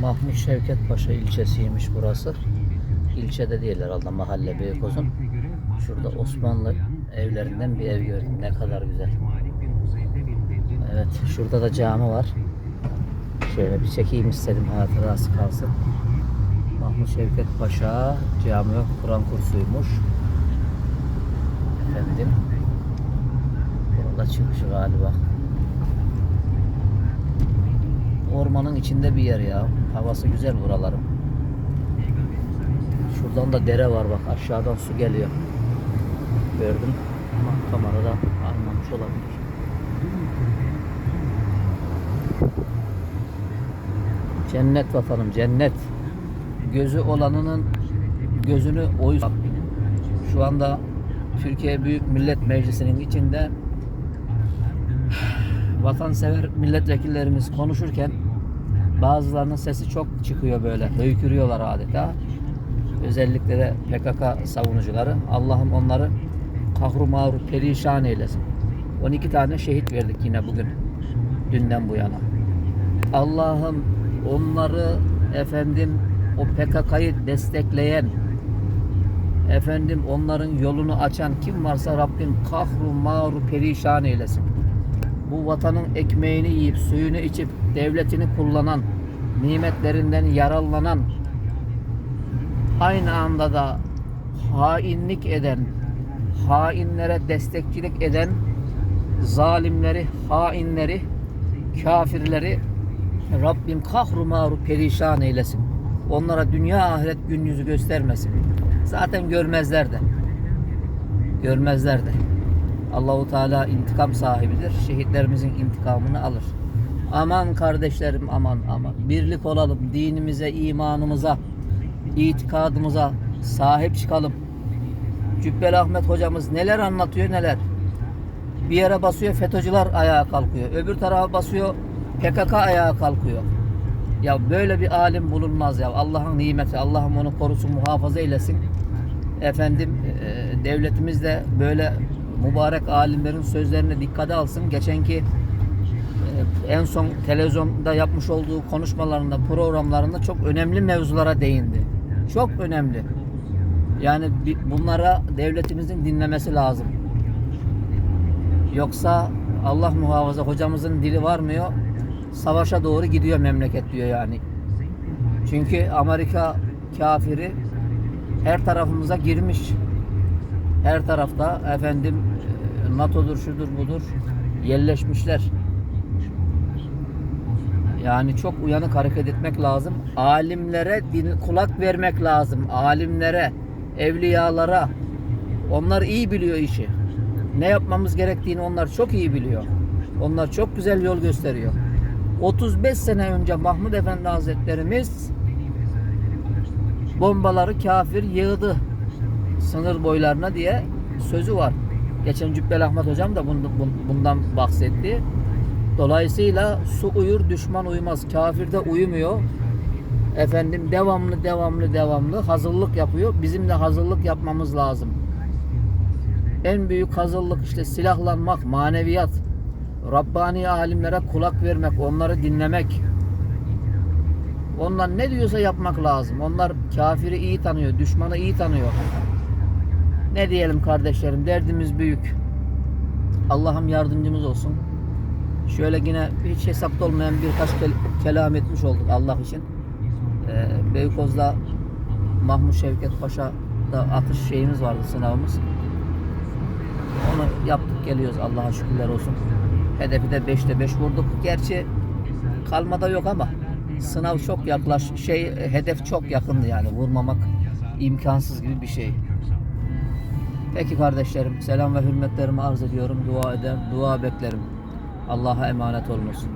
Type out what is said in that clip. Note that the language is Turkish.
Mahmut Şevket Paşa ilçesiymiş burası. İlçede değil herhalde mahalle Beykoz'un. Şurada Osmanlı evlerinden bir ev gördüm. Ne kadar güzel. Evet şurada da cami var. Şöyle bir çekeyim istedim hatırası kalsın. Mahmut Şevket Paşa cami Kur'an kursuymuş. Efendim. Burada çıkışı galiba. Ormanın içinde bir yer ya. Havası güzel buraların. Şuradan da dere var bak aşağıdan su geliyor. Gördüm ama kamerada almamış olabilir. Cennet vatanım cennet. Gözü olanının gözünü oy Şu anda Türkiye Büyük Millet Meclisi'nin içinde vatansever milletvekillerimiz konuşurken bazılarının sesi çok çıkıyor böyle. Höykürüyorlar adeta. Özellikle de PKK savunucuları. Allah'ım onları kahru mağru perişan eylesin. 12 tane şehit verdik yine bugün. Dünden bu yana. Allah'ım onları efendim o PKK'yı destekleyen efendim onların yolunu açan kim varsa Rabbim kahru mağru perişan eylesin. Bu vatanın ekmeğini yiyip suyunu içip devletini kullanan nimetlerinden yararlanan aynı anda da hainlik eden hainlere destekçilik eden zalimleri, hainleri, kafirleri Rabbim kahru mağru perişan eylesin. Onlara dünya ahiret gün yüzü göstermesin. Zaten görmezler de. Görmezler de. Allahu Teala intikam sahibidir. Şehitlerimizin intikamını alır. Aman kardeşlerim aman aman. Birlik olalım. Dinimize, imanımıza, itikadımıza sahip çıkalım. Cübbeli Ahmet hocamız neler anlatıyor neler. Bir yere basıyor FETÖ'cüler ayağa kalkıyor. Öbür tarafa basıyor PKK ayağa kalkıyor. Ya böyle bir alim bulunmaz ya. Allah'ın nimeti. Allah'ım onu korusun, muhafaza eylesin. Efendim e, devletimiz de böyle mübarek alimlerin sözlerine dikkate alsın. Geçenki e, en son televizyonda yapmış olduğu konuşmalarında, programlarında çok önemli mevzulara değindi. Çok önemli. Yani bunlara devletimizin dinlemesi lazım. Yoksa Allah muhafaza hocamızın dili varmıyor. Savaşa doğru gidiyor memleket diyor yani. Çünkü Amerika kafiri her tarafımıza girmiş. Her tarafta efendim e, NATO'dur şudur budur yerleşmişler. Yani çok uyanık hareket etmek lazım. Alimlere din, kulak vermek lazım. Alimlere, evliyalara. Onlar iyi biliyor işi. Ne yapmamız gerektiğini onlar çok iyi biliyor. Onlar çok güzel yol gösteriyor. 35 sene önce Mahmud Efendi Hazretlerimiz bombaları kafir yığdı sınır boylarına diye sözü var. Geçen Cübbeli Ahmet Hocam da bundan, bahsetti. Dolayısıyla su uyur düşman uyumaz. Kafir de uyumuyor. Efendim devamlı devamlı devamlı hazırlık yapıyor. Bizim de hazırlık yapmamız lazım. En büyük hazırlık işte silahlanmak, maneviyat. Rabbani alimlere kulak vermek, onları dinlemek. Onlar ne diyorsa yapmak lazım. Onlar kafiri iyi tanıyor, düşmanı iyi tanıyor. Ne diyelim kardeşlerim, derdimiz büyük. Allah'ım yardımcımız olsun. Şöyle yine hiç hesapta olmayan birkaç kel- kelam etmiş olduk Allah için. Ee, Beykoz'da Mahmut Şevket Paşa'da atış şeyimiz vardı, sınavımız. Onu yaptık geliyoruz Allah'a şükürler olsun. Hedefi de 5'te 5 vurduk. Gerçi kalmada yok ama sınav çok yaklaş şey hedef çok yakındı yani vurmamak imkansız gibi bir şey. Peki kardeşlerim selam ve hürmetlerimi arz ediyorum. Dua eder, dua beklerim. Allah'a emanet olunuz.